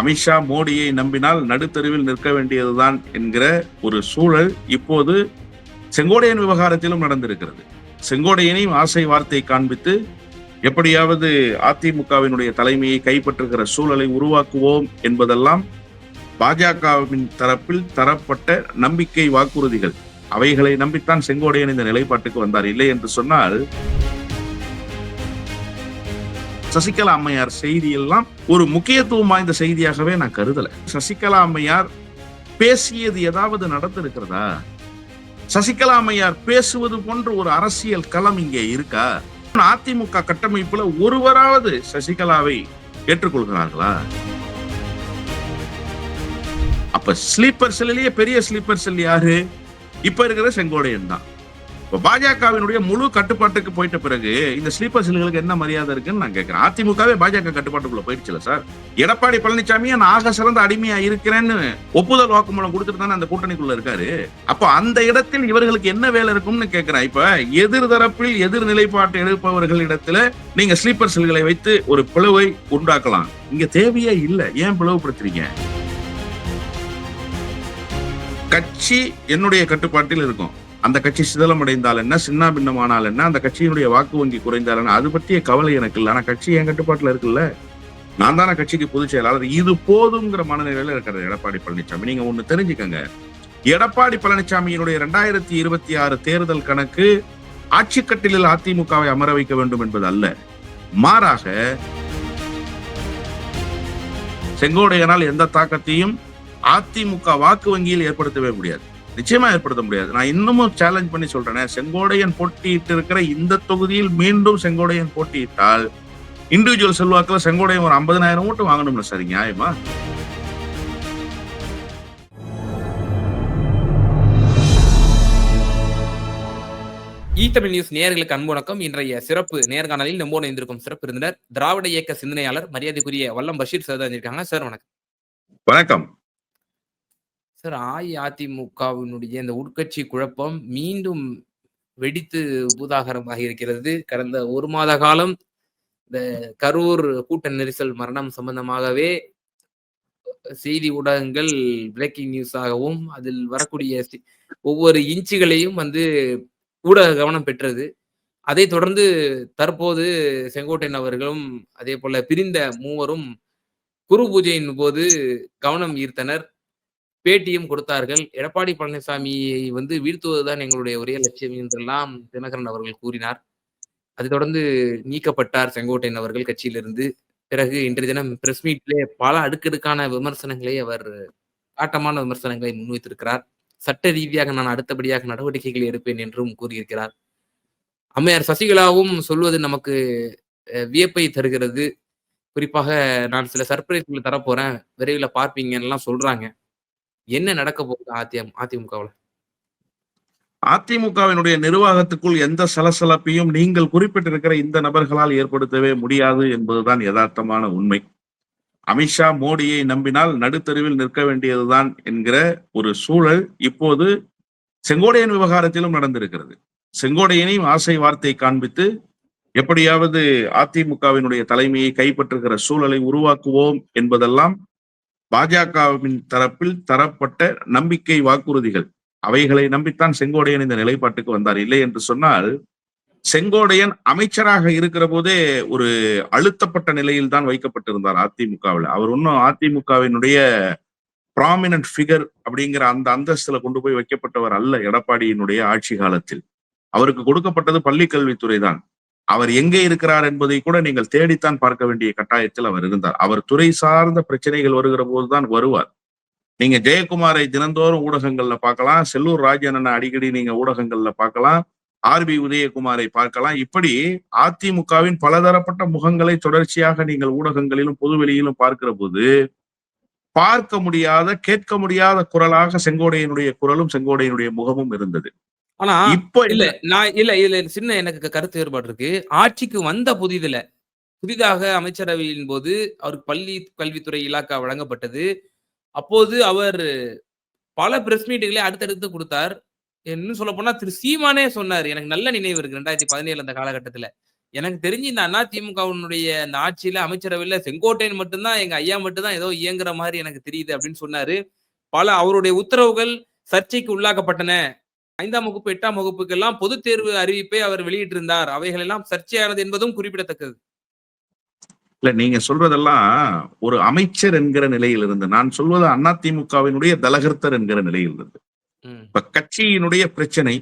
அமித்ஷா மோடியை நம்பினால் நடுத்தருவில் நிற்க வேண்டியதுதான் என்கிற ஒரு சூழல் இப்போது செங்கோடையன் விவகாரத்திலும் நடந்திருக்கிறது. செங்கோடையனையும் ஆசை வார்த்தை காண்பித்து எப்படியாவது அதிமுகவினுடைய தலைமையை கைப்பற்றுகிற சூழலை உருவாக்குவோம் என்பதெல்லாம் பாஜகவின் தரப்பில் தரப்பட்ட நம்பிக்கை வாக்குறுதிகள். அவைகளை நம்பித்தான் செங்கோடையன் இந்த நிலைப்பாட்டுக்கு வந்தார். இல்லை என்று சொன்னால் சசிகலா அம்மையார் செய்தி எல்லாம் ஒரு முக்கியத்துவம் வாய்ந்த செய்தியாகவே நான் கருதல. சசிகலா அம்மையார் பேசியது ஏதாவது நடந்திருக்கிறதா? சசிகலா அம்மையார் பேசுவது போன்ற ஒரு அரசியல் களம் இங்கே இருக்கா? அதிமுக கட்டமைப்புல ஒருவராவது சசிகலாவை ஏற்றுக்கொள்கிறார்களா? அப்ப ஸ்லீப்பர் செல்லிலேயே பெரிய ஸ்லீப்பர் செல் யாரு? இப்ப இருக்கிற செங்கோடையன் தான். பாஜகவினுடைய முழு கட்டுப்பாட்டுக்கு போயிட்ட பிறகு இந்த ஸ்லீப்பர் செல்களுக்கு என்ன மரியாதை இருக்குன்னு நான் கேட்கிறேன் அதிமுகவே பாஜக கட்டுப்பாட்டுக்குள்ள போயிடுச்சுல சார். எடப்பாடி பழனிசாமியை நான் ஆக சிறந்த அடிமையா இருக்கிறேன்னு ஒப்புதல் வாக்குமூலம் கொடுத்துட்டு தானே அந்த கூட்டணிக்குள்ள இருக்காரு. அப்போ அந்த இடத்தில் இவர்களுக்கு என்ன வேலை இருக்கும்னு கேட்கிறேன் இப்ப எதிர் தரப்பில் எதிர் நிலைப்பாட்டு எடுப்பவர்களிடத்துல நீங்க ஸ்லீப்பர் செல்களை வைத்து ஒரு பிளவை உண்டாக்கலாம். இங்க தேவையே இல்லை. ஏன் பிளவுபடுத்துறீங்க? கட்சி என்னுடைய கட்டுப்பாட்டில் இருக்கும். அந்த கட்சி சிதலமடைந்தால் என்ன சின்ன பின்னமானால் என்ன அந்த கட்சியினுடைய வாக்கு வங்கி குறைந்தால் என்ன அது பற்றிய கவலை எனக்கு இல்லை. ஆனால் கட்சி என் கட்டுப்பாட்டில் இருக்குல்ல? நான் தானே கட்சிக்கு பொதுச் செயலாளர். இது போதுங்கிற மனநிலையில இருக்கிறது எடப்பாடி பழனிசாமி நீங்க ஒண்ணு தெரிஞ்சுக்கங்க. எடப்பாடி பழனிசாமியினுடைய ரெண்டாயிரத்தி இருபத்தி ஆறு தேர்தல் கணக்கு ஆட்சிக்கட்டிலில் அதிமுகவை அமர வைக்க வேண்டும் என்பது அல்ல. மாறாக செங்கோடையனால் எந்த தாக்கத்தையும் அதிமுக வாக்கு வங்கியில் ஏற்படுத்தவே முடியாது. நிச்சயமா ஏற்படுத்த முடியாது. நான் இன்னமும் சேலஞ்ச் பண்ணி சொல்றேன் செங்கோடையன் போட்டியிட்டு இருக்கிற இந்த தொகுதியில் மீண்டும் செங்கோடையன் போட்டியிட்டால் இண்டிவிஜுவல் செல்வாக்குல செங்கோடையன் ஒரு ஐம்பதனாயிரம் ஓட்டு வாங்கணும்ல சார் நியாயமா? ஈ தமிழ் நியூஸ் நேயர்களுக்கு அன்பு வணக்கம். இன்றைய சிறப்பு நேர்காணலில் நம்மோடு இணைந்திருக்கும் சிறப்பு விருந்தினர் திராவிட இயக்க சிந்தனையாளர் மரியாதைக்குரிய வல்லம் பஷீர் சார் தான் இருக்காங்க சார் வணக்கம். வணக்கம். சார் அஇஅதிமுகவினுடைய இந்த உட்கட்சி குழப்பம் மீண்டும் வெடித்து பூதாகரமாக இருக்கிறது. கடந்த ஒரு மாத காலம் இந்த கரூர் கூட்ட நெரிசல் மரணம் சம்பந்தமாகவே செய்தி ஊடகங்கள் பிரேக்கிங் நியூஸாகவும் அதில் வரக்கூடிய ஒவ்வொரு இன்ச்சுகளையும் வந்து ஊடக கவனம் பெற்றது. அதை தொடர்ந்து தற்போது செங்கோட்டையன் அவர்களும் அதே போல பிரிந்த மூவரும் குரு பூஜையின் போது கவனம் ஈர்த்தனர். பேட்டியும் கொடுத்தார்கள். எடப்பாடி பழனிசாமியை வந்து வீழ்த்துவதுதான் எங்களுடைய ஒரே லட்சியம் என்றெல்லாம் தினகரன் அவர்கள் கூறினார். அதை தொடர்ந்து நீக்கப்பட்டார் செங்கோட்டையன் அவர்கள் கட்சியிலிருந்து. பிறகு இன்றைய தினம் பிரஸ் மீட்லே பல அடுக்கடுக்கான விமர்சனங்களை அவர் ஆட்டமான விமர்சனங்களை முன்வைத்திருக்கிறார். சட்ட ரீதியாக நான் அடுத்தபடியாக நடவடிக்கைகளை எடுப்பேன் என்றும் கூறியிருக்கிறார். அம்மையார் சசிகலாவும் சொல்வது நமக்கு வியப்பை தருகிறது. குறிப்பாக நான் சில சர்ப்ரைஸ்களை தரப்போறேன். விரைவில் பார்ப்பீங்கன்னு எல்லாம் சொல்றாங்க. என்ன நடக்க போகுது அதிமுக அதிமுகவுல? அதிமுகவினுடைய நிர்வாகத்துக்குள் எந்த சலசலப்பையும் நீங்கள் குறிப்பிட்டிருக்கிற இந்த நபர்களால் ஏற்படுத்தவே முடியாது என்பதுதான் யதார்த்தமான உண்மை. அமித்ஷா மோடியை நம்பினால் நடுத்தருவில் நிற்க வேண்டியதுதான் என்கிற ஒரு சூழல் இப்போது செங்கோடையன் விவகாரத்திலும் நடந்திருக்கிறது. செங்கோடையனையும் ஆசை வார்த்தை காண்பித்து எப்படியாவது அதிமுகவினுடைய தலைமையை கைப்பற்றுகிற சூழலை உருவாக்குவோம் என்பதெல்லாம் பாஜகவின் தரப்பில் தரப்பட்ட நம்பிக்கை வாக்குறுதிகள் அவைகளை நம்பித்தான் செங்கோடையன் இந்த நிலைப்பாட்டுக்கு வந்தார். இல்லை என்று சொன்னால் செங்கோடையன் அமைச்சராக இருக்கிற போதே ஒரு அழுத்தப்பட்ட நிலையில் தான் வைக்கப்பட்டிருந்தார் அதிமுகவில். அவர் இன்னும் அதிமுகவினுடைய ப்ராமினன்ட் ஃபிகர் அப்படிங்கிற அந்த அந்தஸ்துல கொண்டு போய் வைக்கப்பட்டவர் அல்ல எடப்பாடியினுடைய ஆட்சி காலத்தில். அவருக்கு கொடுக்கப்பட்டது பள்ளி கல்வித்துறை தான். அவர் எங்கே இருக்கிறார் என்பதை கூட நீங்கள் தேடித்தான் பார்க்க வேண்டிய கட்டாயத்தில் அவர் இருந்தார். அவர் துறை சார்ந்த பிரச்சனைகள் வருகிற போதுதான் வருவார். நீங்க ஜெயக்குமாரை தினந்தோறும் ஊடகங்கள்ல பார்க்கலாம். செல்லூர் ராஜன் அடிக்கடி நீங்க ஊடகங்கள்ல பார்க்கலாம். ஆர் பி உதயகுமாரை பார்க்கலாம். இப்படி அதிமுகவின் பலதரப்பட்ட முகங்களை தொடர்ச்சியாக நீங்கள் ஊடகங்களிலும் பொதுவெளியிலும் பார்க்கிற போது பார்க்க முடியாத கேட்க முடியாத குரலாக செங்கோடையனுடைய குரலும் செங்கோடையனுடைய முகமும் இருந்தது. ஆனா இப்போ இல்ல. நான் இல்ல இதுல சின்ன எனக்கு கருத்து வேறுபாடு இருக்கு ஆட்சிக்கு வந்த புதிதுல புதிதாக அமைச்சரவையின் போது அவருக்கு பள்ளி கல்வித்துறை இலாக்கா வழங்கப்பட்டது. அப்போது அவர் பல பிரஸ் மீட்டுகளை அடுத்தடுத்து கொடுத்தார். இன்னும் சொல்ல போனா திரு சீமானே சொன்னார். எனக்கு நல்ல நினைவு இருக்கு ரெண்டாயிரத்தி பதினேழு அந்த காலகட்டத்துல. எனக்கு தெரிஞ்சு இந்த அதிமுகவினுடைய இந்த ஆட்சியில அமைச்சரவையில செங்கோட்டையன் மட்டும்தான் எங்க ஐயா மட்டும்தான் ஏதோ இயங்குற மாதிரி எனக்கு தெரியுது அப்படின்னு சொன்னாரு. பல அவருடைய உத்தரவுகள் சர்ச்சைக்கு உள்ளாக்கப்பட்டன. ஐந்தாம் வகுப்பு எட்டாம் வகுப்புக்கெல்லாம் பொதுத் தேர்வு அறிவிப்பை அவர் வெளியிட்டிருந்தார். அவைகள் எல்லாம் சர்ச்சையானது என்பதும் குறிப்பிடத்தக்கது. இல்ல நீங்க சொல்றதெல்லாம் ஒரு அமைச்சர் என்கிற நிலையில் இருந்து நான் சொல்வது அதிமுகவினுடைய தலகர்த்தர் என்கிற நிலையில் இருந்து இப்ப கட்சியினுடைய பிரச்சனை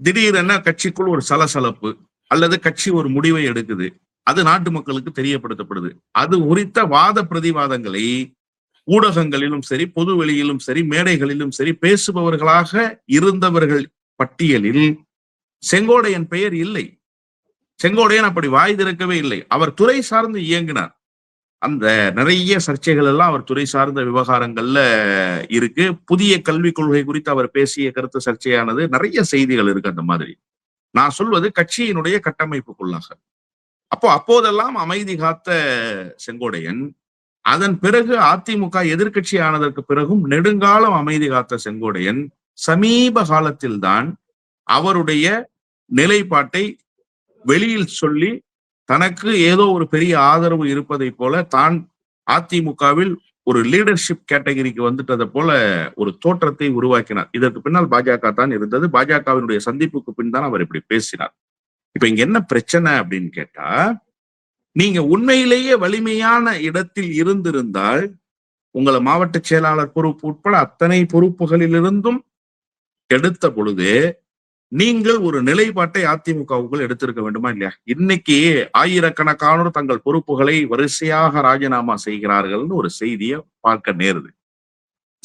திடீரென கட்சிக்குள் ஒரு சலசலப்பு அல்லது கட்சி ஒரு முடிவை எடுக்குது அது நாட்டு மக்களுக்கு தெரியப்படுத்தப்படுது. அது குறித்த வாத பிரதிவாதங்களை ஊடகங்களிலும் சரி பொது வெளியிலும் சரி மேடைகளிலும் சரி பேசுபவர்களாக இருந்தவர்கள் பட்டியலில் செங்கோடையன் பெயர் இல்லை. செங்கோடையன் அப்படி வாய் திறக்கவே இல்லை. அவர் துறை சார்ந்து இயங்கினார். அந்த நிறைய சர்ச்சைகள் எல்லாம் அவர் துறை சார்ந்த விவகாரங்கள்ல இருக்கு. புதிய கல்விக் கொள்கை குறித்து அவர் பேசிய கருத்து சர்ச்சையானது நிறைய செய்திகள் இருக்கு அந்த மாதிரி. நான் சொல்வது கட்சியினுடைய கட்டமைப்புக்குள்ளாக. அப்போ அப்போதெல்லாம் அமைதி காத்த செங்கோடையன் அதன் பிறகு அதிமுக எதிர்க்கட்சி ஆனதற்கு பிறகும் நெடுங்காலம் அமைதி காத்த செங்கோடையன் சமீப காலத்தில்தான் அவருடைய நிலைப்பாட்டை வெளியில் சொல்லி தனக்கு ஏதோ ஒரு பெரிய ஆதரவு இருப்பதை போல தான் அதிமுகவில் ஒரு லீடர்ஷிப் கேட்டகரிக்கு வந்துட்டதை போல ஒரு தோற்றத்தை உருவாக்கினார். இதற்கு பின்னால் பாஜக தான் இருந்தது. பாஜகவினுடைய சந்திப்புக்கு பின் தான் அவர் இப்படி பேசினார். இப்ப இங்க என்ன பிரச்சனை அப்படின்னு கேட்டா நீங்க உண்மையிலேயே வலிமையான இடத்தில் இருந்திருந்தால் உங்களை மாவட்ட செயலாளர் பொறுப்பு உட்பட அத்தனை பொறுப்புகளிலிருந்தும் எடுத்த பொழுது நீங்கள் ஒரு நிலைப்பாட்டை அதிமுகவுக்குள் எடுத்திருக்க வேண்டுமா இல்லையா? இன்னைக்கு ஆயிரக்கணக்கானோர் தங்கள் பொறுப்புகளை வரிசையாக ராஜினாமா செய்கிறார்கள்னு ஒரு செய்தியை பார்க்க நேருது.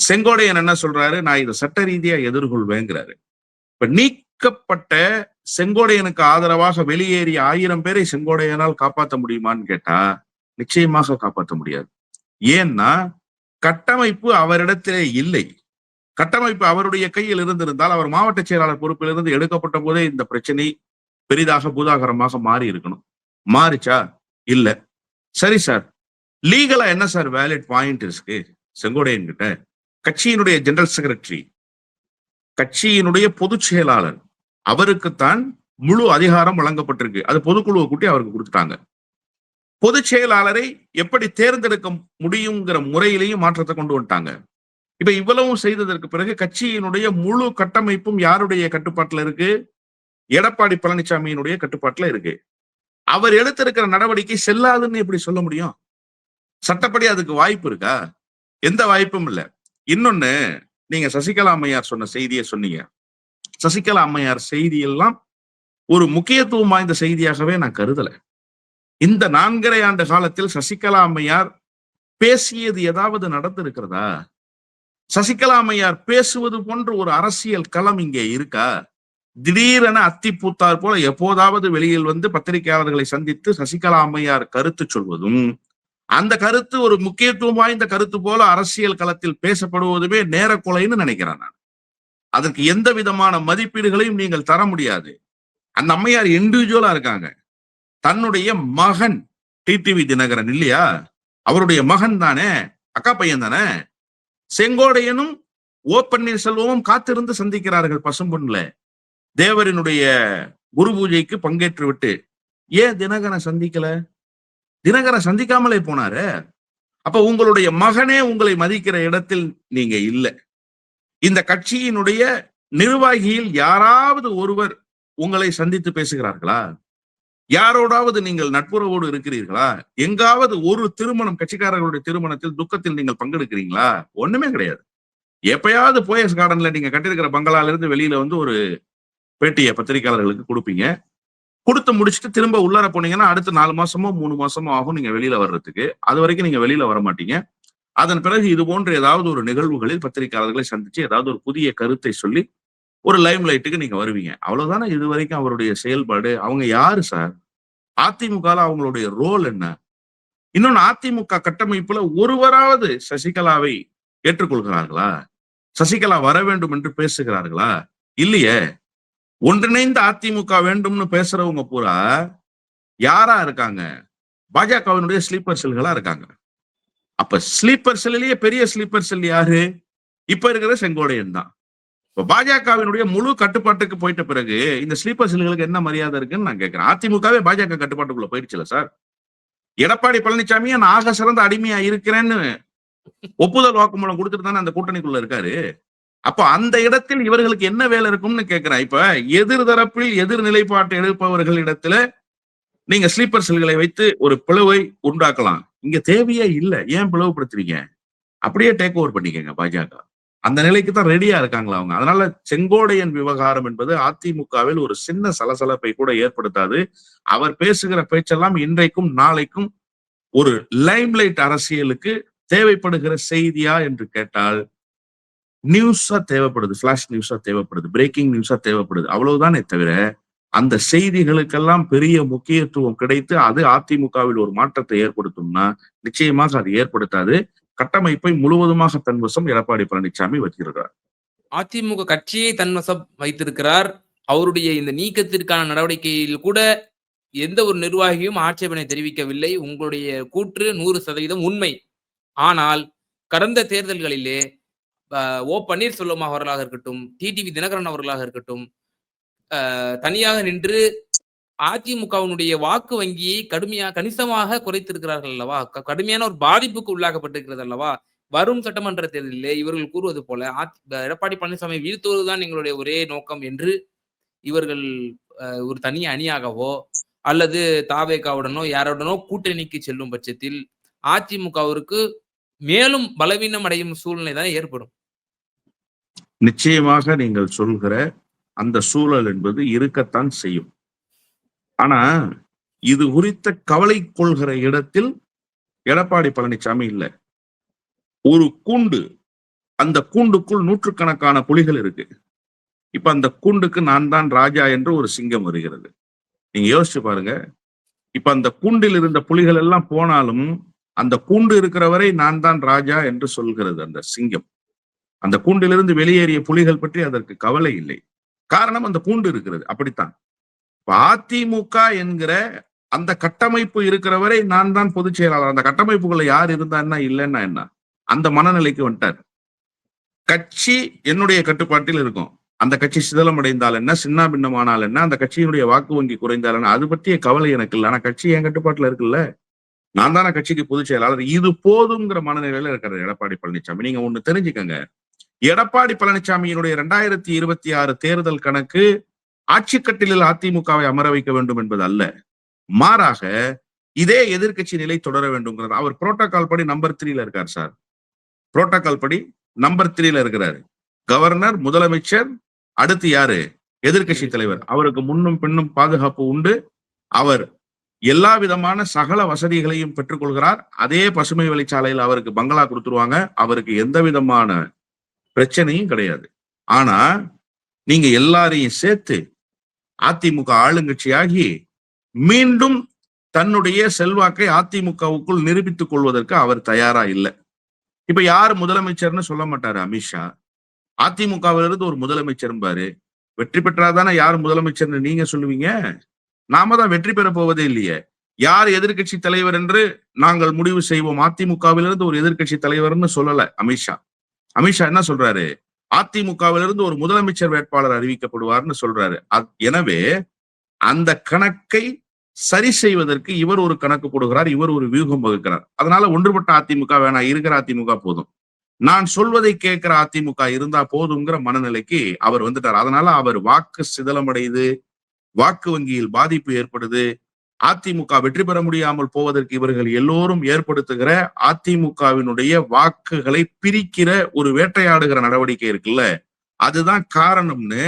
செங்கோடையன் என்ன சொல்றாரு? நான் இதை சட்ட ரீதியா எதிர்கொள்வேங்கிறாரு. இப்ப நீக்கப்பட்ட செங்கோடையனுக்கு ஆதரவாக வெளியேறிய ஆயிரம் பேரை செங்கோடையனால் காப்பாற்ற முடியுமான்னு கேட்டா நிச்சயமாக காப்பாற்ற முடியாது. ஏன்னா கட்டமைப்பு அவரிடத்திலே இல்லை. கட்டமைப்பு அவருடைய கையில் இருந்திருந்தால் அவர் மாவட்ட செயலாளர் பொறுப்பிலிருந்து எடுக்கப்பட்ட போதே இந்த பிரச்சனை பெரிதாக பூதாகரமாக மாறி இருக்கணும். மாறிச்சா? இல்ல. சரி சார். லீகலா என்ன சார் வேலிட் பாயிண்ட் இருக்கு? செங்கோடையன் கிட்ட கட்சியினுடைய ஜெனரல் செக்ரட்டரி கட்சியினுடைய பொதுச் செயலாளர் அவருக்குத்தான் முழு அதிகாரம் வழங்கப்பட்டிருக்கு. அது பொதுக்குழுவை கூட்டி அவருக்கு கொடுத்துட்டாங்க. பொதுச் செயலாளரை எப்படி தேர்ந்தெடுக்க முடியுங்கிற முறையிலையும் மாற்றத்தை கொண்டு வந்துட்டாங்க. இப்ப இவ்வளவும் செய்ததற்கு பிறகு கட்சியினுடைய முழு கட்டமைப்பும் யாருடைய கட்டுப்பாட்டுல இருக்கு? எடப்பாடி பழனிசாமியினுடைய கட்டுப்பாட்டுல இருக்கு. அவர் எடுத்திருக்கிற நடவடிக்கை செல்லாதுன்னு எப்படி சொல்ல முடியும்? சட்டப்படி அதுக்கு வாய்ப்பு இருக்கா? எந்த வாய்ப்பும் இல்ல. இன்னொன்னு நீங்க சசிகலா அம்மையார் சொன்ன செய்தியை சொன்னீங்க. சசிகலா அம்மையார் செய்தி எல்லாம் ஒரு முக்கியத்துவம் வாய்ந்த செய்தியாகவே நான் கருதல. இந்த நான்கரை ஆண்டு காலத்தில் சசிகலா அம்மையார் பேசியது ஏதாவது நடந்திருக்கிறதா? சசிகலா அம்மையார் பேசுவது போன்ற ஒரு அரசியல் களம் இங்கே இருக்கா? திடீரென அத்தி பூத்தார் போல எப்போதாவது வெளியில் வந்து பத்திரிகையாளர்களை சந்தித்து சசிகலா அம்மையார் கருத்து சொல்வதும் அந்த கருத்து ஒரு முக்கியத்துவம் வாய்ந்த கருத்து போல அரசியல் களத்தில் பேசப்படுவதுமே நேர கொலைன்னு நினைக்கிறேன் நான். அதற்கு எந்த விதமான மதிப்பீடுகளையும் நீங்கள் தர முடியாது. அந்த அம்மையார் இண்டிவிஜுவலா இருக்காங்க. தன்னுடைய மகன் டிடிவி தினகரன் இல்லையா? அவருடைய மகன் தானே? அக்கா பையன் தானே? செங்கோடையனும் ஓ பன்னீர்செல்வமும் காத்திருந்து சந்திக்கிறார்கள் பசும்பொன்ல. தேவரினுடைய குரு பூஜைக்கு பங்கேற்று விட்டு ஏன் தினகரன் சந்திக்கல? தினகரன் சந்திக்காமலே போனாரு? அப்ப உங்களுடைய மகனே உங்களை மதிக்கிற இடத்தில் நீங்க இல்லை. இந்த கட்சியினுடைய நிர்வாகியில் யாராவது ஒருவர் உங்களை சந்தித்து பேசுகிறார்களா? யாரோடாவது நீங்கள் நட்புறவோடு இருக்கிறீர்களா? எங்காவது ஒரு திருமணம் கட்சிக்காரர்களுடைய திருமணத்தில் துக்கத்தில் நீங்கள் பங்கெடுக்கிறீங்களா? ஒண்ணுமே கிடையாது. எப்பயாவது போயஸ் கார்டன்ல நீங்க கட்டியிருக்கிற பங்களால இருந்து வெளியில வந்து ஒரு பேட்டியை பத்திரிகையாளர்களுக்கு கொடுப்பீங்க. கொடுத்து முடிச்சுட்டு திரும்ப உள்ளார போனீங்கன்னா அடுத்த நாலு மாசமோ மூணு மாசமோ ஆகும் நீங்க வெளியில வர்றதுக்கு. அது வரைக்கும் நீங்க வெளியில வர மாட்டீங்க அதன் பிறகு இது போன்ற ஏதாவது ஒரு நிகழ்வுகளில் பத்திரிகையாளர்களை சந்திச்சு ஏதாவது ஒரு புதிய கருத்தை சொல்லி ஒரு லைம் லைட்டுக்கு நீங்க வருவீங்க. அவ்வளவுதானே? இது வரைக்கும் அவருடைய செயல்பாடு. அவங்க யாரு சார் அதிமுக அவங்களுடைய ரோல் என்ன? இன்னொன்னு அதிமுக கட்டமைப்புல ஒருவராவது சசிகலாவை ஏற்றுக்கொள்கிறார்களா? சசிகலா வர வேண்டும் என்று பேசுகிறார்களா? இல்லையே. ஒன்றிணைந்த அதிமுக வேண்டும்னு பேசுறவங்க பூரா யாரா இருக்காங்க? பாஜகவினுடைய ஸ்லீப்பர் செல்களா இருக்காங்க. அப்ப ஸ்லீப்பர் செல்லிலேயே பெரிய ஸ்லீப்பர் செல் யாரு? இப்ப இருக்கிற செங்கோடையன் தான். இப்ப பாஜகவினுடைய முழு கட்டுப்பாட்டுக்கு போயிட்ட பிறகு இந்த ஸ்லீப்பர் செல்களுக்கு என்ன மரியாதை இருக்குன்னு நான் கேட்கிறேன். அதிமுகவே பாஜக கட்டுப்பாட்டுக்குள்ள போயிடுச்சுல சார்? எடப்பாடி பழனிசாமியே நான் ஆக சிறந்த அடிமையா இருக்கிறேன்னு ஒப்புதல் வாக்குமூலம் கொடுத்துட்டு தானே அந்த கூட்டணிக்குள்ள இருக்காரு? அப்போ அந்த இடத்தில் இவர்களுக்கு என்ன வேலை இருக்கும்னு கேட்கிறேன். இப்ப எதிர் தரப்பில் எதிர் நிலைப்பாட்டை எடுப்பவர்கள் இடத்துல நீங்க ஸ்லீப்பர் செல்களை வைத்து ஒரு பிளவை உண்டாக்கலாம். இங்க தேவையே இல்லை. ஏன் பிளவுபடுத்துறீங்க? அப்படியே டேக் ஓவர் பண்ணிக்கங்க பாஜக. அந்த நிலைக்கு தான் ரெடியா இருக்காங்களா அவங்க? அதனால செங்கோடையன் விவகாரம் என்பது அதிமுகவில் ஒரு சின்ன சலசலப்பை கூட ஏற்படுத்தாது. அவர் பேசுகிற பேச்செல்லாம் இன்றைக்கும் நாளைக்கும் ஒரு லைம்லைட் அரசியலுக்கு தேவைப்படுகிற செய்தியா என்று கேட்டால் நியூஸா தேவைப்படுது. ஃபிளாஷ் நியூஸா தேவைப்படுது. பிரேக்கிங் நியூஸா தேவைப்படுது. அவ்வளவுதானே தவிர அந்த செய்திகளுக்கெல்லாம் பெரிய முக்கியத்துவம் கிடைத்து அது அதிமுகவில் ஒரு மாற்றத்தை ஏற்படுத்தும்னா நிச்சயமாக அது ஏற்படுத்தாது. கட்டமைப்பை முழுவதுமாக தன்வசம் எடப்பாடி பழனிசாமி வச்சிருக்கிறார் அதிமுக கட்சியை தன்வசம் வைத்திருக்கிறார். அவருடைய இந்த நீக்கத்திற்கான நடவடிக்கையில் கூட எந்த ஒரு நிர்வாகியும் ஆட்சேபனை தெரிவிக்கவில்லை. உங்களுடைய கூற்று நூறு சதவீதம் உண்மை. ஆனால் கடந்த தேர்தல்களிலே ஓ பன்னீர்செல்வம் அவர்களாக இருக்கட்டும் டிடிவி தினகரன் அவர்களாக இருக்கட்டும் தனியாக நின்று அதிமுகவினுடைய வாக்கு வங்கியை கடுமையா கணிசமாக குறைத்திருக்கிறார்கள் அல்லவா? க- கடுமையான ஒரு பாதிப்புக்கு உள்ளாக்கப்பட்டிருக்கிறது அல்லவா? வரும் சட்டமன்ற தேர்தலிலே இவர்கள் கூறுவது போல எடப்பாடி பழனிசாமி வீழ்த்துவதுதான் எங்களுடைய ஒரே நோக்கம் என்று இவர்கள் அஹ், ஒரு தனி அணியாகவோ அல்லது தாவேகாவுடனோ யாருடனோ கூட்டணிக்கு செல்லும் பட்சத்தில் அதிமுகவிற்கு மேலும் பலவீனம் அடையும் சூழ்நிலை தான் ஏற்படும். நிச்சயமாக நீங்கள் சொல்கிற அந்த சூழல் என்பது இருக்கத்தான் செய்யும். ஆனா இது குறித்த கவலை கொள்கிற இடத்தில் எடப்பாடி பழனிசாமி இல்லை. ஒரு கூண்டு அந்த கூண்டுக்குள் நூற்றுக்கணக்கான புலிகள் இருக்கு. இப்ப அந்த கூண்டுக்கு நான் தான் ராஜா என்று ஒரு சிங்கம் வருகிறது. நீங்க யோசிச்சு பாருங்க. இப்ப அந்த கூண்டில் இருந்த புலிகள் எல்லாம் போனாலும் அந்த கூண்டு இருக்கிற வரை நான் தான் ராஜா என்று சொல்கிறது அந்த சிங்கம். அந்த கூண்டிலிருந்து வெளியேறிய புலிகள் பற்றி அதற்கு கவலை இல்லை. காரணம் அந்த பூண்டு இருக்கிறது. அப்படித்தான். அதிமுக என்கிற அந்த கட்டமைப்பு இருக்கிற வரை நான் தான் பொதுச் செயலாளர். அந்த கட்டமைப்புக்குள்ள யார் இருந்தா என்ன இல்லைன்னா என்ன? அந்த மனநிலைக்கு வந்துட்டார். கட்சி என்னுடைய கட்டுப்பாட்டில் இருக்கும். அந்த கட்சி சிதலம் அடைந்தால் என்ன? சின்ன பின்னமானால் என்ன? அந்த கட்சியினுடைய வாக்கு வங்கி குறைந்தால் என்ன? அது பற்றிய கவலை எனக்கு இல்லை. ஆனா கட்சி என் கட்டுப்பாட்டுல இருக்குல்ல? நான் தானே கட்சிக்கு பொதுச் செயலாளர். இது போதுங்கிற மனநிலையில இருக்கிற எடப்பாடி பழனிசாமி நீங்க ஒண்ணு தெரிஞ்சுக்கங்க. எடப்பாடி பழனிசாமியினுடைய இரண்டாயிரத்தி இருபத்தி ஆறு தேர்தல் கணக்கு ஆட்சிக்கட்டிலில் அதிமுகவை அமர வைக்க வேண்டும் என்பது அல்ல. மாறாக இதே எதிர்க்கட்சி நிலை தொடர வேண்டும்ங்கிறது. அவர் புரோட்டோகால் படி நம்பர் த்ரீல இருக்கார் சார். புரோட்டோகால் படி நம்பர் த்ரீல இருக்கிறாரு. கவர்னர் முதலமைச்சர் அடுத்து யாரு? எதிர்க்கட்சி தலைவர். அவருக்கு முன்னும் பின்னும் பாதுகாப்பு உண்டு. அவர் எல்லா விதமான சகல வசதிகளையும் பெற்றுக்கொள்கிறார். அதே பசுமை வழிச்சாலையில் அவருக்கு பங்களா கொடுத்துருவாங்க. அவருக்கு எந்த விதமான பிரச்சனையும் கிடையாது. ஆனா நீங்க எல்லாரையும் சேர்த்து அதிமுக ஆளுங்கட்சியாகி மீண்டும் தன்னுடைய செல்வாக்கை அதிமுகவுக்குள் நிரூபித்துக் கொள்வதற்கு அவர் தயாரா இல்லை. இப்ப யார் முதலமைச்சர்னு சொல்ல மாட்டாரு அமித்ஷா அதிமுகவிலிருந்து ஒரு முதலமைச்சர் பாரு. வெற்றி பெற்றாதானே யார் முதலமைச்சர்னு நீங்க சொல்லுவீங்க? நாம தான் வெற்றி பெற போவதே இல்லையே. யார் எதிர்க்கட்சி தலைவர் என்று நாங்கள் முடிவு செய்வோம்? அதிமுகவிலிருந்து ஒரு எதிர்க்கட்சி தலைவர்னு சொல்லல அமித்ஷா அமித்ஷா என்ன சொல்றாரு? அதிமுகவிலிருந்து ஒரு முதலமைச்சர் வேட்பாளர் அறிவிக்கப்படுவார்னு சொல்றாரு. எனவே அந்த கணக்கை சரி செய்வதற்கு இவர் ஒரு கணக்கு போடுகிறார் இவர் ஒரு வியூகம் வகுக்கிறார். அதனால ஒன்றுபட்ட அதிமுக வேணாம் இருக்கிற அதிமுக போதும். நான் சொல்வதை கேட்கிற அதிமுக இருந்தா போதுங்கிற மனநிலைக்கு அவர் வந்துட்டார். அதனால அவர் வாக்கு சிதலமடையுது வாக்கு வங்கியில் பாதிப்பு ஏற்படுது அதிமுக வெற்றி பெற முடியாமல் போவதற்கு இவர்கள் எல்லோரும் ஏற்படுத்துகிற அதிமுகவினுடைய வாக்குகளை பிரிக்கிற ஒரு வேட்டையாடுகிற நடவடிக்கை இருக்குல்ல? அதுதான் காரணம்னு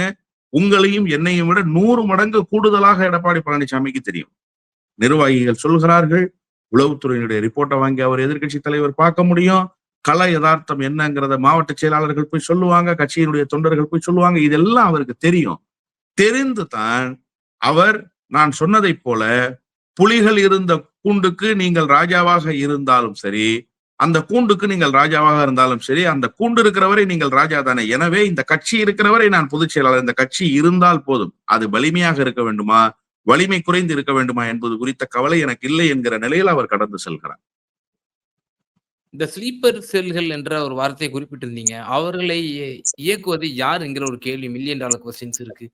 உங்களையும் என்னையும் விட நூறு மடங்கு கூடுதலாக எடப்பாடி பழனிசாமிக்கு தெரியும். நிர்வாகிகள் சொல்கிறார்கள் உளவுத்துறையினுடைய ரிப்போர்ட்டை வாங்கி அவர் எதிர்கட்சி தலைவர் பார்க்க முடியும். கள யதார்த்தம் என்னங்கிறத மாவட்ட செயலாளர்கள் போய் சொல்லுவாங்க கட்சியினுடைய தொண்டர்கள் போய் சொல்லுவாங்க இதெல்லாம் அவருக்கு தெரியும். தெரிந்து தான் அவர் நான் சொன்னதைப் போல புலிகள் இருந்த கூண்டுக்கு நீங்கள் ராஜாவாக இருந்தாலும் சரி அந்த கூண்டுக்கு நீங்கள் ராஜாவாக இருந்தாலும் சரி அந்த கூண்டு இருக்கிறவரை நீங்கள் ராஜா தானே எனவே இந்த கட்சி இருக்கிறவரை நான் பொதுச் செயலாளர் இந்த கட்சி இருந்தால் போதும் அது வலிமையாக இருக்க வேண்டுமா வலிமை குறைந்து இருக்க வேண்டுமா என்பது குறித்த கவலை எனக்கு இல்லை என்கிற நிலையில் அவர் கடந்து செல்கிறார் இந்த ஸ்லீப்பர் செல்கள் என்ற ஒரு வார்த்தையை குறிப்பிட்டிருந்தீங்க. அவர்களை இயக்குவது யார் என்கிற ஒரு கேள்வி மில்லியன் டாலர் கொஸ்டின்ஸ் இருக்கு.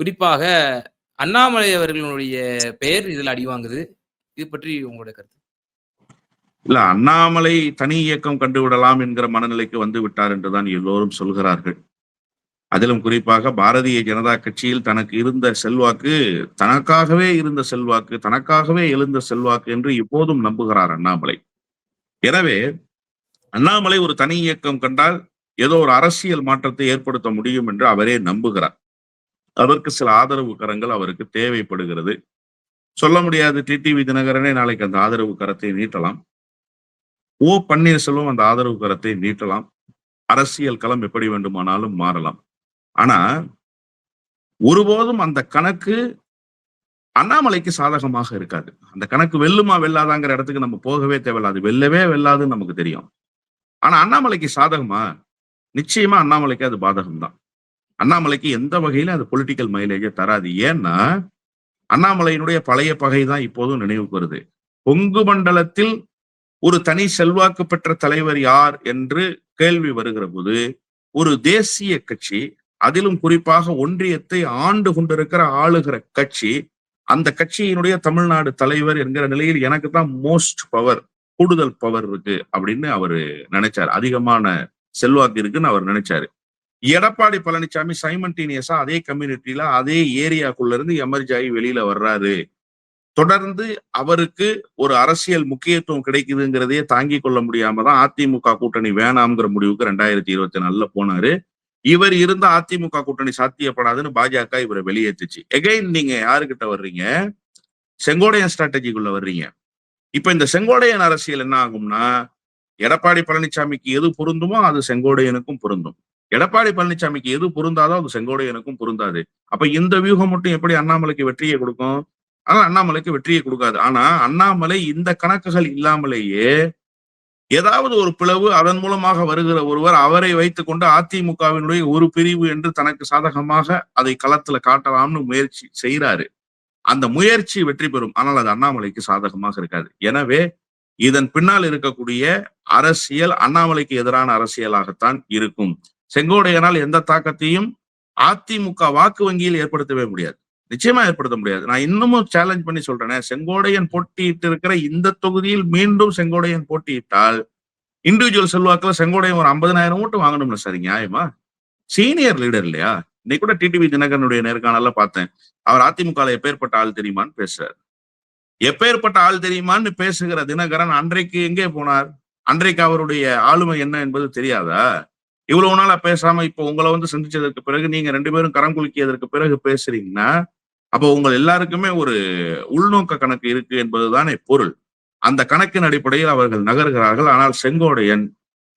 குறிப்பாக அண்ணாமலை அவர்களுடைய பெயர் இதில் அடிவாங்குது இது பற்றி உங்களுடைய கருத்து? இல்ல அண்ணாமலை தனி இயக்கம் கண்டுவிடலாம் என்கிற மனநிலைக்கு வந்து விட்டார் என்றுதான் எல்லோரும் சொல்கிறார்கள். அதிலும் குறிப்பாக பாரதிய ஜனதா கட்சியில் தனக்கு இருந்த செல்வாக்கு, தனக்காகவே இருந்த செல்வாக்கு, தனக்காகவே எழுந்த செல்வாக்கு என்று இப்போதும் நம்புகிறார் அண்ணாமலை. எனவே அண்ணாமலை ஒரு தனி இயக்கம் கண்டால் ஏதோ ஒரு அரசியல் மாற்றத்தை ஏற்படுத்த முடியும் என்று அவரே நம்புகிறார். அதற்கு சில ஆதரவு கரங்கள் அவருக்கு தேவைப்படுகிறது. சொல்ல முடியாது டிடிவி தினகரனே நாளைக்கு அந்த ஆதரவு கரத்தை நீட்டலாம். ஓ பன்னீர்செல்வம் அந்த ஆதரவு கரத்தை நீட்டலாம். அரசியல் களம் எப்படி வேண்டுமானாலும் மாறலாம். ஆனா ஒருபோதும் அந்த கணக்கு அண்ணாமலைக்கு சாதகமாக இருக்காது. அந்த கணக்கு வெல்லுமா வெல்லாதாங்கிற இடத்துக்கு நம்ம போகவே தேவையில்ல. அது வெல்லவே வெல்லாதுன்னு நமக்கு தெரியும். ஆனா அண்ணாமலைக்கு சாதகமா? நிச்சயமா அண்ணாமலைக்கு அது பாதகம்தான் அண்ணாமலைக்கு எந்த வகையில அது பொலிட்டிக்கல் மைலேஜை தராது. ஏன்னா அண்ணாமலையினுடைய பழைய பகை தான் இப்போதும் நினைவுக்கு வருது. கொங்கு மண்டலத்தில் ஒரு தனி செல்வாக்கு பெற்ற தலைவர் யார் என்று கேள்வி வருகிற போது ஒரு தேசிய கட்சி அதிலும் குறிப்பாக ஒன்றியத்தை ஆண்டு கொண்டிருக்கிற ஆளுகிற கட்சி அந்த கட்சியினுடைய தமிழ்நாடு தலைவர் என்கிற நிலையில் எனக்கு தான் மோஸ்ட் பவர் கூடுதல் பவர் இருக்கு அப்படின்னு அவர் நினைச்சாரு அதிகமான செல்வாக்கு இருக்குன்னு அவர் நினைச்சாரு எடப்பாடி பழனிசாமி சைமன்டீனியஸா அதே கம்யூனிட்டியில அதே ஏரியாக்குள்ள இருந்து எமர்ஜ் ஆகி வெளியில வர்றாரு. தொடர்ந்து அவருக்கு ஒரு அரசியல் முக்கியத்துவம் கிடைக்குதுங்கிறதையே தாங்கிக் கொள்ள முடியாம தான் அதிமுக கூட்டணி வேணாம்ங்கிற முடிவுக்கு ரெண்டாயிரத்தி இருபத்தி நாலுல போனாரு. இவர் இருந்த அதிமுக கூட்டணி சாத்தியப்படாதுன்னு பாஜக இவரை வெளியேற்றுச்சு எகைன் நீங்க யாருக்கிட்ட வர்றீங்க? செங்கோடையன் ஸ்ட்ராட்டஜிக்குள்ள வர்றீங்க. இப்ப இந்த செங்கோடையன் அரசியல் என்ன ஆகும்னா எடப்பாடி பழனிசாமிக்கு எது பொருந்துமோ அது செங்கோடையனுக்கும் பொருந்தும். எடப்பாடி பழனிசாமிக்கு எது பொருந்தாதோ அது செங்கோடையனுக்கும் பொருந்தாது. அப்ப இந்த வியூகம் மட்டும் எப்படி அண்ணாமலைக்கு வெற்றியை கொடுக்கும்? ஆனா அண்ணாமலைக்கு வெற்றியை கொடுக்காது. ஆனா அண்ணாமலை இந்த கணக்குகள் இல்லாமலேயே ஏதாவது ஒரு பிளவு அதன் மூலமாக வருகிற ஒருவர் அவரை வைத்துக் கொண்டு அதிமுகவினுடைய ஒரு பிரிவு என்று தனக்கு சாதகமாக அதை களத்துல காட்டலாம்னு முயற்சி செய்யறாரு அந்த முயற்சி வெற்றி பெறும். ஆனால் அது அண்ணாமலைக்கு சாதகமாக இருக்காது. எனவே இதன் பின்னால் இருக்கக்கூடிய அரசியல் அண்ணாமலைக்கு எதிரான அரசியலாகத்தான் இருக்கும். செங்கோடையனால் எந்த தாக்கத்தையும் அதிமுக வாக்கு வங்கியில் ஏற்படுத்தவே முடியாது. நிச்சயமா ஏற்படுத்த முடியாது. நான் இன்னமும் சேலஞ்ச் பண்ணி சொல்றேனே செங்கோடையன் போட்டியிட்டு இருக்கிற இந்த தொகுதியில் மீண்டும் செங்கோடையன் போட்டியிட்டால் இண்டிவிஜுவல் செல்வாக்குல செங்கோடையன் ஒரு ஐம்பதனாயிரம் ஓட்டு வாங்கணும்ல சார் நியாயமா? சீனியர் லீடர் இல்லையா? இன்னைக்கு கூட டிடிவி தினகரனுடைய நேர்காணல பார்த்தேன். அவர் அதிமுக எப்பேற்பட்ட ஆள் தெரியுமான்னு பேசுறாரு. எப்பேற்பட்ட ஆள் தெரியுமான்னு பேசுகிற தினகரன் அன்றைக்கு எங்கே போனார்? அன்றைக்கு அவருடைய ஆளுமை என்ன என்பது தெரியாதா? இவ்வளவு நாளா பேசாம இப்போ உங்களை வந்து சந்திச்சதற்கு பிறகு நீங்க ரெண்டு பேரும் கரம் குலுக்கியதற்கு பிறகு பேசுறீங்கன்னா அப்போ உங்கள் எல்லாருக்குமே ஒரு உள்நோக்க கணக்கு இருக்கு என்பதுதானே பொருள். அந்த கணக்கின் அடிப்படையில் அவர்கள் நகர்கிறார்கள். ஆனால் செங்கோடையன்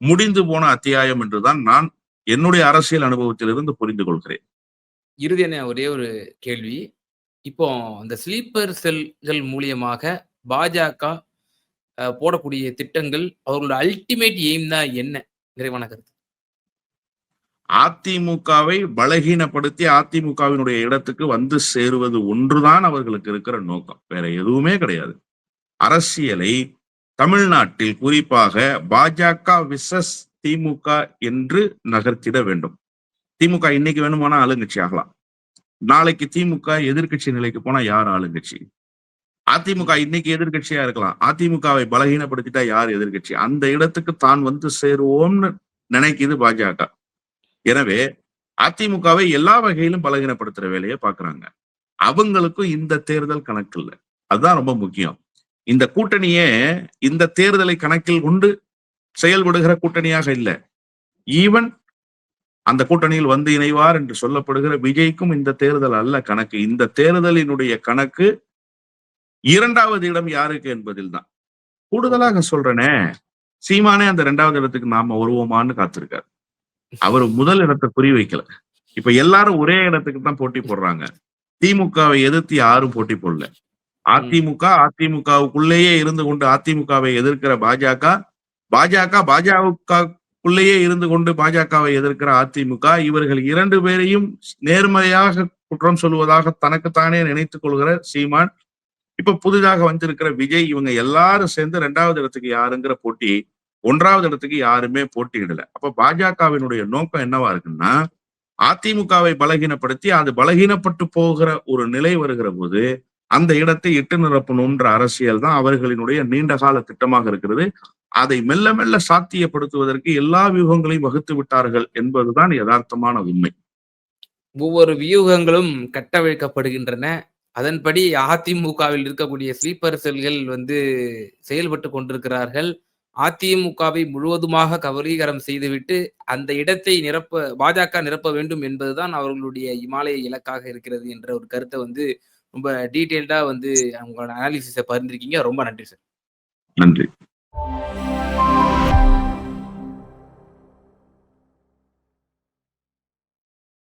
முடிந்து போன அத்தியாயம் என்றுதான் நான் என்னுடைய அரசியல் அனுபவத்திலிருந்து புரிந்து கொள்கிறேன். இறுதியான ஒரே ஒரு கேள்வி. இப்போ அந்த ஸ்லீப்பர் செல்கள் மூலியமாக பாஜக போடக்கூடிய திட்டங்கள் அவர்களோட அல்டிமேட் எய்ம் தான் என்ன? நிறைவான கருத்து. அதிமுகவை பலகீனப்படுத்தி அதிமுகவினுடைய இடத்துக்கு வந்து சேருவது ஒன்றுதான் அவர்களுக்கு இருக்கிற நோக்கம். வேற எதுவுமே கிடையாது. அரசியலை தமிழ்நாட்டில் குறிப்பாக பாஜக விசஸ் திமுக என்று நகர்த்திட வேண்டும். திமுக இன்னைக்கு வேணுமானா ஆளுங்கட்சி ஆகலாம். நாளைக்கு திமுக எதிர்க்கட்சி நிலைக்கு போனா யார் ஆளுங்கட்சி? அதிமுக இன்னைக்கு எதிர்க்கட்சியா இருக்கலாம். அதிமுகவை பலகீனப்படுத்திட்டா யார் எதிர்கட்சி அந்த இடத்துக்கு தான் வந்து சேருவோம்னு நினைக்குது பாஜக. எனவே அதிமுகவை எல்லா வகையிலும் பலகீனப்படுத்துற வேலையை பாக்குறாங்க அவங்களுக்கும் இந்த தேர்தல் கணக்கு இல்லை. அதுதான் ரொம்ப முக்கியம். இந்த கூட்டணியே இந்த தேர்தலை கணக்கில் கொண்டு செயல்படுகிற கூட்டணியாக இல்லை. ஈவன் அந்த கூட்டணியில் வந்து இணைவார் என்று சொல்லப்படுகிற விஜய்க்கும் இந்த தேர்தல் அல்ல கணக்கு. இந்த தேர்தலினுடைய கணக்கு இரண்டாவது இடம் யாருக்கு என்பதில் தான். கூடுதலாக சொல்றேனே சீமானே அந்த இரண்டாவது இடத்துக்கு நாம வருவோமான்னு காத்திருக்காரு. அவர் முதல் இடத்தை குறி வைக்கல. இப்ப எல்லாரும் ஒரே இடத்துக்கு தான் போட்டி போடுறாங்க. திமுகவை எதிர்த்து யாரும் போட்டி போடல. அதிமுக அதிமுகவுக்குள்ளேயே இருந்து கொண்டு அதிமுகவை எதிர்க்கிற பாஜக பாஜக பாஜகவுக்குள்ளேயே இருந்து கொண்டு பாஜகவை எதிர்க்கிற அதிமுக இவர்கள் இரண்டு பேரையும் நேர்மறையாக குற்றம் சொல்வதாக தனக்குத்தானே நினைத்துக் கொள்கிற சீமான் இப்ப புதிதாக வந்திருக்கிற விஜய் இவங்க எல்லாரும் சேர்ந்து ரெண்டாவது இடத்துக்கு யாருங்கிற போட்டி ஒன்றாவது இடத்துக்கு யாருமே போட்டியிடல. அப்ப பாஜகவினுடைய நோக்கம் என்னவா இருக்குன்னா அதிமுகவை பலகீனப்படுத்தி அது பலகீனப்பட்டு போகிற ஒரு நிலை வருகிற போது அந்த இடத்தை இட்டு நிரப்பணும்ன்ற அரசியல் தான் அவர்களினுடைய நீண்ட கால திட்டமாக இருக்கிறது. அதை மெல்ல மெல்ல சாத்தியப்படுத்துவதற்கு எல்லா வியூகங்களையும் வகுத்து விட்டார்கள் என்பதுதான் யதார்த்தமான உண்மை. ஒவ்வொரு வியூகங்களும் கட்டவிழ்க்கப்படுகின்றன. அதன்படி அதிமுகவில் இருக்கக்கூடிய ஸ்லீப்பர் செல்கள் வந்து செயல்பட்டு கொண்டிருக்கிறார்கள். அதிமுகவை முழுவதுமாக கபலீகரம் செய்துவிட்டு அந்த இடத்தை நிரப்ப பாஜக நிரப்ப வேண்டும் என்பதுதான் அவர்களுடைய இமாலய இலக்காக இருக்கிறது என்ற ஒரு கருத்தை வந்து ரொம்ப டீட்டெயில்டா வந்து அவங்களோட அனாலிசிஸை பகிர்ந்திருக்கீங்க. ரொம்ப நன்றி சார் நன்றி.